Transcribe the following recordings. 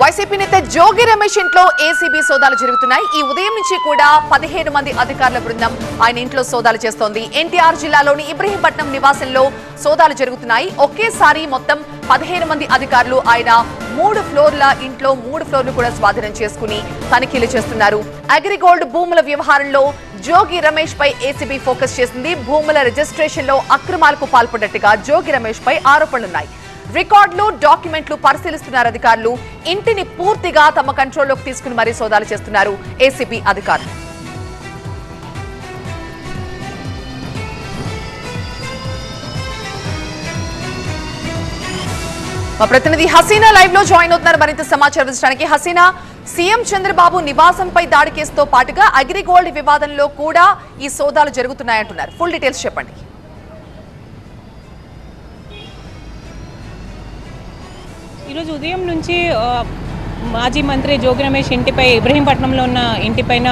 YCP నేత జోగి రమేష్ ఇంట్లో ACB సోదాలు జరుగుతున్నాయి. ఈ ఉదయం నుంచి కూడా పదిహేను మంది అధికారుల బృందం ఆయన ఇంట్లో సోదాలు చేస్తోంది. ఎన్టీఆర్ జిల్లాలోని ఇబ్రహీంపట్నం నివాసంలో సోదాలు జరుగుతున్నాయి. ఒకేసారి మొత్తం పదిహేను మంది అధికారులు ఆయన మూడు ఫ్లోర్ల ఇంట్లో మూడు ఫ్లోర్లు కూడా స్వాధీనం చేసుకుని తనిఖీలు చేస్తున్నారు. అగ్రిగోల్డ్ భూముల వ్యవహారంలో జోగి రమేష్ పై ఏసీబీ ఫోకస్ చేసింది. భూముల రిజిస్ట్రేషన్లో అక్రమాలకు పాల్పడ్డట్టుగా జోగి రమేష్ పై ఆరోపణలున్నాయి. రికార్డులు డాక్యుమెంట్లు పరిశీలిస్తున్నారు అధికారులు. ఇంటిని పూర్తిగా తమ కంట్రోల్లోకి తీసుకుని మరీ సోదాలు చేస్తున్నారు ఏసీబీ అధికారులు. మా ప్రతినిధి హసీనా లైవ్లో జాయిన్ అవుతున్నారు. మరింత సమాచారం ఇచ్చడానికి హసీనా సీఎం చంద్రబాబు నివాసంపై దాడి కేసుతో పాటుగా అగ్రిగోల్డ్ వివాదంలో కూడా ఈ సోదాలు జరుగుతున్నాయంటున్నారు. ఫుల్ డీటెయిల్స్ చెప్పండి. ఈరోజు ఉదయం నుంచి మాజీ మంత్రి జోగి రమేష్ ఇంటిపై ఇబ్రహీంపట్నంలో ఉన్న ఇంటిపైన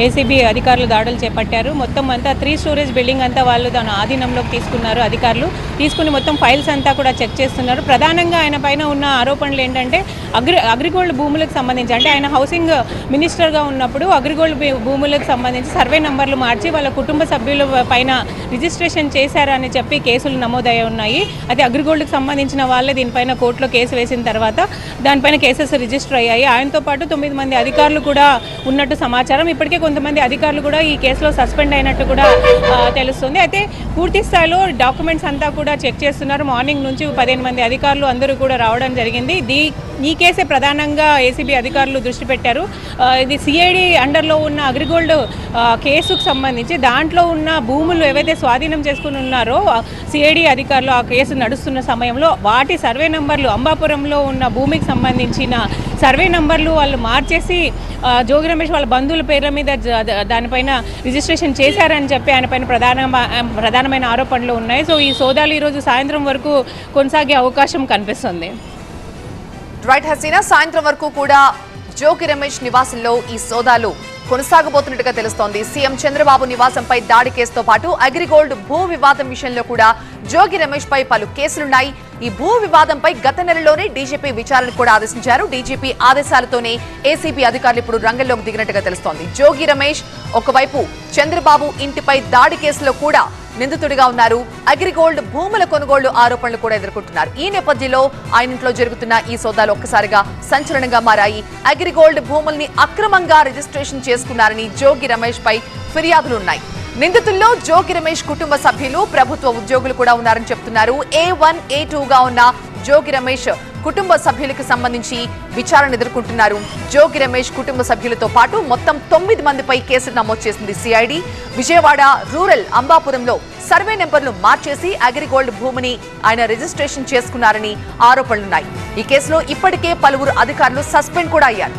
ఏసీబీ అధికారులు దాడులు చేపట్టారు. మొత్తం అంతా త్రీ స్టోరేజ్ బిల్డింగ్ అంతా వాళ్ళు దాని ఆధీనంలోకి తీసుకున్నారు అధికారులు. తీసుకుని మొత్తం ఫైల్స్ అంతా కూడా చెక్ చేస్తున్నారు. ప్రధానంగా ఆయన పైన ఉన్న ఆరోపణలు ఏంటంటే అగ్రి అగ్రిగోల్డ్ భూములకు సంబంధించి అంటే ఆయన హౌసింగ్ మినిస్టర్గా ఉన్నప్పుడు అగ్రిగోల్డ్ భూ- భూములకు సంబంధించి సర్వే నంబర్లు మార్చి వాళ్ళ కుటుంబ సభ్యుల పైన రిజిస్ట్రేషన్ చేశారని చెప్పి కేసులు నమోదయ్యి ఉన్నాయి. అది అగ్రిగోల్డ్కి సంబంధించిన వాళ్ళే దీనిపైన కోర్టులో కేసు వేసిన తర్వాత దానిపైన కేసెస్ రిజిస్టర్ అయ్యాయి. ఆయనతో పాటు తొమ్మిది మంది అధికారులు కూడా ఉన్నట్టు సమాచారం. ఇప్పటికే కొంతమంది అధికారులు కూడా ఈ కేసులో సస్పెండ్ అయినట్టు కూడా తెలుస్తుంది. అయితే పూర్తి స్థాయిలో డాక్యుమెంట్స్ అంతా కూడా చెక్ చేస్తున్నారు. మార్నింగ్ నుంచి పదిహేను మంది అధికారులు అందరూ కూడా రావడం జరిగింది. దీ ఈ కేసే ప్రధానంగా ఏసీబీ అధికారులు దృష్టి పెట్టారు. ఇది సిఐడి అండర్లో ఉన్న అగ్రిగోల్డ్ కేసుకు సంబంధించి దాంట్లో ఉన్న భూములు ఏవైతే స్వాధీనం చేసుకుని ఉన్నారో సిఐడి అధికారులు ఆ కేసు నడుస్తున్న సమయంలో వాటి సర్వే నంబర్లు అంబాపురంలో ఉన్న భూమికి సంబంధించిన సర్వే నంబర్లు వాళ్ళు మార్చేసి జోగి రమేష్ వాళ్ళ బంధువుల పేర్ల మీద జ- దానిపైన రిజిస్ట్రేషన్ చేశారని చెప్పి ఆయన పైన ప్రధాన ప్రధానమైన ఆరోపణలు ఉన్నాయి. సో ఈ సోదాలు ఈరోజు సాయంత్రం వరకు కొనసాగే అవకాశం కనిపిస్తుంది. రైట్ హసీనా సాయంత్రం వరకు కూడా జోకి రమేష్ నివాసంలో ఈ సోదాలు కొనసాగబోతున్నట్టుగా తెలుస్తోంది. సీఎం చంద్రబాబు నివాసంపై దాడి కేసుతో పాటు అగ్రిగోల్డ్ భూ వివాదం విషయంలో కూడా జోగి రమేష్ పై పలు కేసులున్నాయి. ఈ భూ వివాదంపై గత నెలలోనే డీజీపీ విచారణ కూడా ఆదేశించారు. డీజీపీ ఆదేశాలతోనే ఏసీబీ అధికారులు ఇప్పుడు రంగంలోకి దిగినట్టుగా తెలుస్తోంది. జోగి రమేష్ ఒకవైపు చంద్రబాబు ఇంటిపై దాడి కేసులో కూడా నిందితుడిగా ఉన్నారు. అగ్రిగోల్డ్ భూముల కొనుగోళ్ళు ఆరోపణలు కూడా ఎదుర్కొంటున్నారు. ఈ నేపథ్యంలో ఆయన ఇంట్లో జరుగుతున్న ఈ సోదాలు ఒక్కసారిగా సంచలనంగా మారాయి. అగ్రిగోల్డ్ భూముల్ని అక్రమంగా రిజిస్ట్రేషన్ చేసుకున్నారని జోగి రమేష్ పై ఫిర్యాదులున్నాయి నిందితుల్లో జోగి రమేష్ కుటుంబ సభ్యులు ప్రభుత్వ ఉద్యోగులు కూడా ఉన్నారని చెప్తున్నారు. ఏ వన్ ఏ టూగా ఉన్న జోగి రమేష్ కుటుంబ సభ్యులకు సంబంధించి విచారణ ఎదుర్కొంటున్నారు. జోగి రమేష్ కుటుంబ సభ్యులతో పాటు మొత్తం తొమ్మిది మందిపై కేసు నమోదు చేసింది సిఐడి విజయవాడ రూరల్ అంబాపురంలో సర్వే నెంబర్లు మార్చేసి అగ్రిగోల్డ్ భూమిని ఆయన రిజిస్ట్రేషన్ చేసుకున్నారని ఆరోపణలున్నాయి. ఈ కేసులో ఇప్పటికే పలువురు అధికారులు సస్పెండ్ కూడా అయ్యారు.